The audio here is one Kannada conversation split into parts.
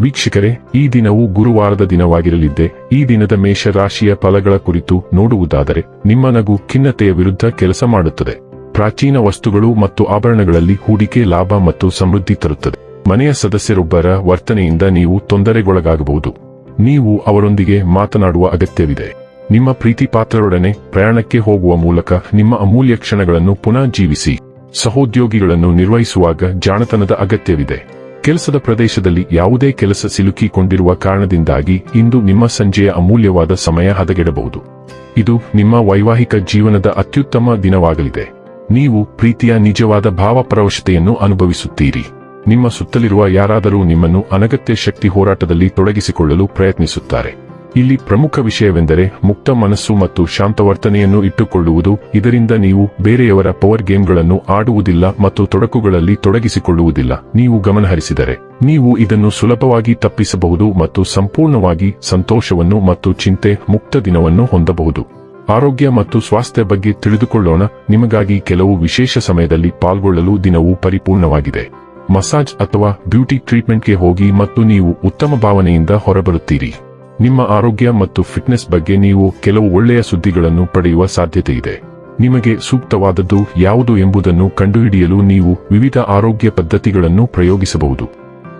ವೀಕ್ಷಕರೇ, ಈ ದಿನವು ಗುರುವಾರದ ದಿನವಾಗಿರಲಿದ್ದೆ, ಈ ದಿನದ ಮೇಷರಾಶಿಯ ಫಲಗಳ ಕುರಿತು ನೋಡುವುದಾದರೆ, ನಿಮ್ಮ ನಗು ಖಿನ್ನತೆಯ ವಿರುದ್ಧ ಕೆಲಸ ಮಾಡುತ್ತದೆ. ಪ್ರಾಚೀನ ವಸ್ತುಗಳು ಮತ್ತು ಆಭರಣಗಳಲ್ಲಿ ಹೂಡಿಕೆ, ಲಾಭ ಮತ್ತು ಸಮೃದ್ಧಿ ತರುತ್ತದೆ. ಮನೆಯ ಸದಸ್ಯರೊಬ್ಬರ ವರ್ತನೆಯಿಂದ ನೀವು ತೊಂದರೆಗೊಳಗಾಗಬಹುದು. ನೀವು ಅವರೊಂದಿಗೆ ಮಾತನಾಡುವ ಅಗತ್ಯವಿದೆ. ನಿಮ್ಮ ಪ್ರೀತಿ ಪಾತ್ರರೊಡನೆ ಪ್ರಯಾಣಕ್ಕೆ ಹೋಗುವ ಮೂಲಕ ನಿಮ್ಮ ಅಮೂಲ್ಯ ಕ್ಷಣಗಳನ್ನು ಪುನಃ ಜೀವಿಸಿ. ಸಹೋದ್ಯೋಗಿಗಳನ್ನು ನಿರ್ವಹಿಸುವಾಗ ಜಾಣತನದ ಅಗತ್ಯವಿದೆ. ಕೆಲಸದ ಪ್ರದೇಶದಲ್ಲಿ ಯಾವುದೇ ಕೆಲಸ ಸಿಲುಕಿಕೊಂಡಿರುವ ಕಾರಣದಿಂದಾಗಿ ಇಂದು ನಿಮ್ಮ ಸಂಜೆಯ ಅಮೂಲ್ಯವಾದ ಸಮಯ ಹದಗೆಡಬಹುದು. ಇದು ನಿಮ್ಮ ವೈವಾಹಿಕ ಜೀವನದ ಅತ್ಯುತ್ತಮ ದಿನವಾಗಲಿದೆ. ನೀವು ಪ್ರೀತಿಯ ನಿಜವಾದ ಭಾವಪರವಶತೆಯನ್ನು ಅನುಭವಿಸುತ್ತೀರಿ. ನಿಮ್ಮ ಸುತ್ತಲಿರುವ ಯಾರಾದರೂ ನಿಮ್ಮನ್ನು ಅನಗತ್ಯ ಶಕ್ತಿ ಹೋರಾಟದಲ್ಲಿ ತೊಡಗಿಸಿಕೊಳ್ಳಲು ಪ್ರಯತ್ನಿಸುತ್ತಾರೆ. ಇಲ್ಲಿ ಪ್ರಮುಖ ವಿಷಯವೆಂದರೆ ಮುಕ್ತ ಮನಸ್ಸು ಮತ್ತು ಶಾಂತ ವರ್ತನೆಯನ್ನು ಇಟ್ಟುಕೊಳ್ಳುವುದು. ಇದರಿಂದ ನೀವು ಬೇರೆಯವರ ಪವರ್ ಗೇಮ್ಗಳನ್ನು ಆಡುವುದಿಲ್ಲ ಮತ್ತು ತೊಡಕುಗಳಲ್ಲಿ ತೊಡಗಿಸಿಕೊಳ್ಳುವುದಿಲ್ಲ. ನೀವು ಗಮನಹರಿಸಿದರೆ ನೀವು ಇದನ್ನು ಸುಲಭವಾಗಿ ತಪ್ಪಿಸಬಹುದು ಮತ್ತು ಸಂಪೂರ್ಣವಾಗಿ ಸಂತೋಷವನ್ನು ಮತ್ತು ಚಿಂತೆ ಮುಕ್ತ ದಿನವನ್ನು ಹೊಂದಬಹುದು. ಆರೋಗ್ಯ ಮತ್ತು ಸ್ವಾಸ್ಥ್ಯ ಬಗ್ಗೆ ತಿಳಿದುಕೊಳ್ಳೋಣ. ನಿಮಗಾಗಿ ಕೆಲವು ವಿಶೇಷ ಸಮಯದಲ್ಲಿ ಪಾಲ್ಗೊಳ್ಳಲು ದಿನವು ಪರಿಪೂರ್ಣವಾಗಿದೆ. ಮಸಾಜ್ ಅಥವಾ ಬ್ಯೂಟಿ ಟ್ರೀಟ್ಮೆಂಟ್ಗೆ ಹೋಗಿ ಮತ್ತು ನೀವು ಉತ್ತಮ ಭಾವನೆಯಿಂದ ಹೊರಬರುತ್ತೀರಿ. ನಿಮ್ಮ ಆರೋಗ್ಯ ಮತ್ತು ಫಿಟ್ನೆಸ್ ಬಗ್ಗೆ ನೀವು ಕೆಲವು ಒಳ್ಳೆಯ ಸುದ್ದಿಗಳನ್ನು ಪಡೆಯುವ ಸಾಧ್ಯತೆ ಇದೆ. ನಿಮಗೆ ಸೂಕ್ತವಾದದ್ದು ಯಾವುದು ಎಂಬುದನ್ನು ಕಂಡುಹಿಡಿಯಲು ನೀವು ವಿವಿಧ ಆರೋಗ್ಯ ಪದ್ಧತಿಗಳನ್ನು ಪ್ರಯೋಗಿಸಬಹುದು.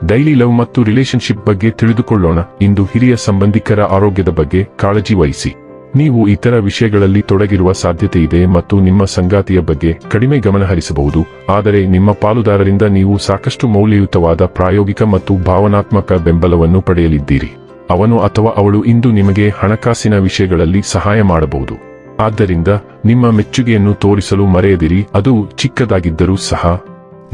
ಡೈಲಿ ಲವ್ ಮತ್ತು ರಿಲೇಶನ್ಶಿಪ್ ಬಗ್ಗೆ ತಿಳಿದುಕೊಳ್ಳೋಣ. ಇಂದು ಹಿರಿಯ ಸಂಬಂಧಿಕರ ಆರೋಗ್ಯದ ಬಗ್ಗೆ ಕಾಳಜಿ ವಹಿಸಿ. ನೀವು ಇತರ ವಿಷಯಗಳಲ್ಲಿ ತೊಡಗಿರುವ ಸಾಧ್ಯತೆ ಇದೆ ಮತ್ತು ನಿಮ್ಮ ಸಂಗಾತಿಯ ಬಗ್ಗೆ ಕಡಿಮೆ ಗಮನ ಹರಿಸಬಹುದು. ಆದರೆ ನಿಮ್ಮ ಪಾಲುದಾರರಿಂದ ನೀವು ಸಾಕಷ್ಟು ಮೌಲ್ಯಯುತವಾದ ಪ್ರಾಯೋಗಿಕ ಮತ್ತು ಭಾವನಾತ್ಮಕ ಬೆಂಬಲವನ್ನು ಪಡೆಯಲಿದ್ದೀರಿ. ಅವನು ಅಥವಾ ಅವಳು ಇಂದು ನಿಮಗೆ ಹಣಕಾಸಿನ ವಿಷಯಗಳಲ್ಲಿ ಸಹಾಯ ಮಾಡಬಹುದು. ಆದ್ದರಿಂದ ನಿಮ್ಮ ಮೆಚ್ಚುಗೆಯನ್ನು ತೋರಿಸಲು ಮರೆಯದಿರಿ, ಅದು ಚಿಕ್ಕದಾಗಿದ್ದರೂ ಸಹ.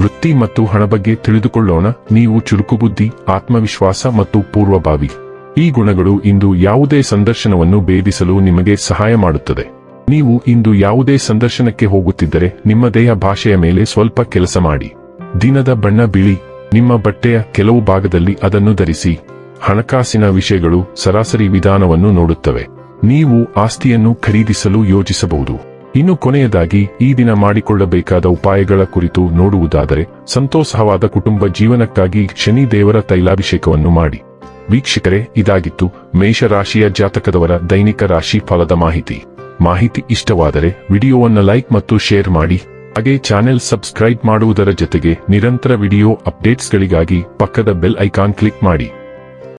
ವೃತ್ತಿ ಮತ್ತು ಹಣ ಬಗ್ಗೆ ತಿಳಿದುಕೊಳ್ಳೋಣ, ನೀವು ಚುರುಕುಬುದ್ಧಿ, ಆತ್ಮವಿಶ್ವಾಸ ಮತ್ತು ಪೂರ್ವಭಾವಿ. ಈ ಗುಣಗಳು ಇಂದು ಯಾವುದೇ ಸಂದರ್ಶನವನ್ನು ಭೇದಿಸಲು ನಿಮಗೆ ಸಹಾಯ ಮಾಡುತ್ತದೆ. ನೀವು ಇಂದು ಯಾವುದೇ ಸಂದರ್ಶನಕ್ಕೆ ಹೋಗುತ್ತಿದ್ದರೆ, ನಿಮ್ಮ ದೇಹ ಭಾಷೆಯ ಮೇಲೆ ಸ್ವಲ್ಪ ಕೆಲಸ ಮಾಡಿ. ದಿನದ ಬಣ್ಣ ಬಿಳಿ, ನಿಮ್ಮ ಬಟ್ಟೆಯ ಕೆಲವು ಭಾಗದಲ್ಲಿ ಅದನ್ನು ಧರಿಸಿ. ಹಣಕಾಸಿನ ವಿಷಯಗಳು ಸರಾಸರಿ ವಿಧಾನವನ್ನು ನೋಡುತ್ತವೆ. ನೀವು ಆಸ್ತಿಯನ್ನು ಖರೀದಿಸಲು ಯೋಜಿಸಬಹುದು. ಇನ್ನು ಕೊನೆಯದಾಗಿ, ಈ ದಿನ ಮಾಡಿಕೊಳ್ಳಬೇಕಾದ ಉಪಾಯಗಳ ಕುರಿತು ನೋಡುವುದಾದರೆ, ಸಂತೋಷವಾದ ಕುಟುಂಬ ಜೀವನಕ್ಕಾಗಿ ಶನಿ ದೇವರ ತೈಲಾಭಿಷೇಕವನ್ನು ಮಾಡಿ. ವೀಕ್ಷಕರೇ, ಇದಾಗಿತ್ತು ಮೇಷರಾಶಿಯ ಜಾತಕದವರ ದೈನಿಕ ರಾಶಿ ಫಲದ ಮಾಹಿತಿ. ಮಾಹಿತಿ ಇಷ್ಟವಾದರೆ, ವಿಡಿಯೋವನ್ನು ಲೈಕ್ ಮತ್ತು ಶೇರ್ ಮಾಡಿ. ಹಾಗೆ ಚಾನೆಲ್ ಸಬ್ಸ್ಕ್ರೈಬ್ ಮಾಡುವುದರ ಜೊತೆಗೆ ನಿರಂತರ ವಿಡಿಯೋ ಅಪ್ಡೇಟ್ಸ್ಗಳಿಗಾಗಿ ಪಕ್ಕದ ಬೆಲ್ ಐಕಾನ್ ಕ್ಲಿಕ್ ಮಾಡಿ.